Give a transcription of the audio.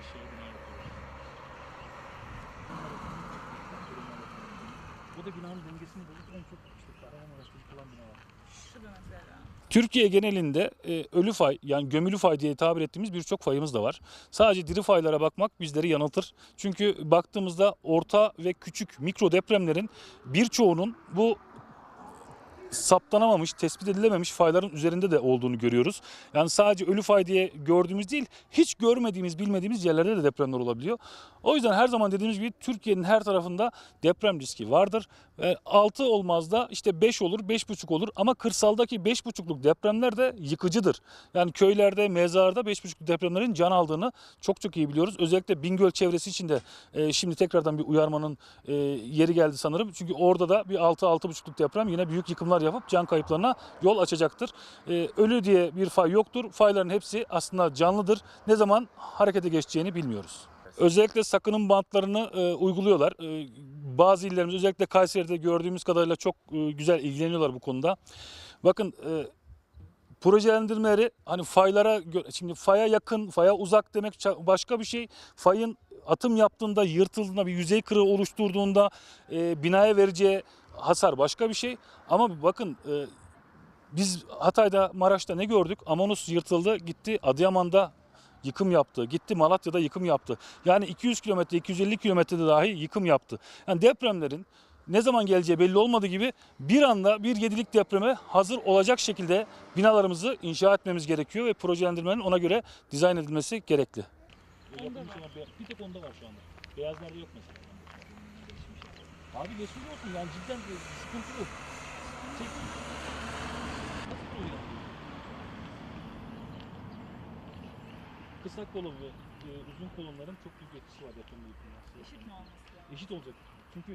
Aşağıya bina yapıyorlar. Bu da binanın dengesini bozup en çok işte Kahramanmaraş'ta yıkılan binalar. Şu da mesela. Türkiye genelinde e, ölü fay yani gömülü fay diye tabir ettiğimiz birçok fayımız da var. Sadece diri faylara bakmak bizleri yanıltır. Çünkü baktığımızda orta ve küçük mikro depremlerin birçoğunun bu saptanamamış, tespit edilememiş fayların üzerinde de olduğunu görüyoruz. Yani sadece ölü fay diye gördüğümüz değil, hiç görmediğimiz, bilmediğimiz yerlerde de depremler olabiliyor. O yüzden her zaman dediğimiz gibi Türkiye'nin her tarafında deprem riski vardır. E, 6 olmaz da işte 5 olur, 5,5 olur ama kırsaldaki 5,5'luk depremler de yıkıcıdır. Yani köylerde, mezarda 5,5'luk depremlerin can aldığını çok çok iyi biliyoruz. Özellikle Bingöl çevresi için de e, şimdi tekrardan bir uyarmanın e, yeri geldi sanırım. Çünkü orada da bir 6-6,5'luk deprem yine büyük yıkımlar yapıp can kayıplarına yol açacaktır. E, ölü diye bir fay yoktur. Fayların hepsi aslında canlıdır. Ne zaman harekete geçeceğini bilmiyoruz. Özellikle sakının bantlarını e, uyguluyorlar. E, bazı illerimiz özellikle Kayseri'de gördüğümüz kadarıyla çok e, güzel ilgileniyorlar bu konuda. Bakın e, projelendirmeleri hani faylara şimdi faya yakın, faya uzak demek başka bir şey. Fayın atım yaptığında, yırtıldığında, bir yüzey kırığı oluşturduğunda e, binaya vereceği hasar başka bir şey. Ama bakın e, biz Hatay'da, Maraş'ta ne gördük? Amonus yırtıldı, gitti Adıyaman'da yıkım yaptı. Gitti Malatya'da yıkım yaptı. Yani 200 kilometre, 250 kilometrede dahi yıkım yaptı. Yani depremlerin ne zaman geleceği belli olmadığı gibi bir anda bir yedilik depreme hazır olacak şekilde binalarımızı inşa etmemiz gerekiyor ve projelendirmenin ona göre dizayn edilmesi gerekli. Onda var. bir tek onda var şu anda. Beyazlarda yok mesela. Abi geçmiş olsun yani cidden sıkıntı bu. Yapıyor? Kısa kolu ve e, uzun kolonların çok büyük etkisi var depremde yıkılması. Eşit mi olması lazım? Eşit olacak. Çünkü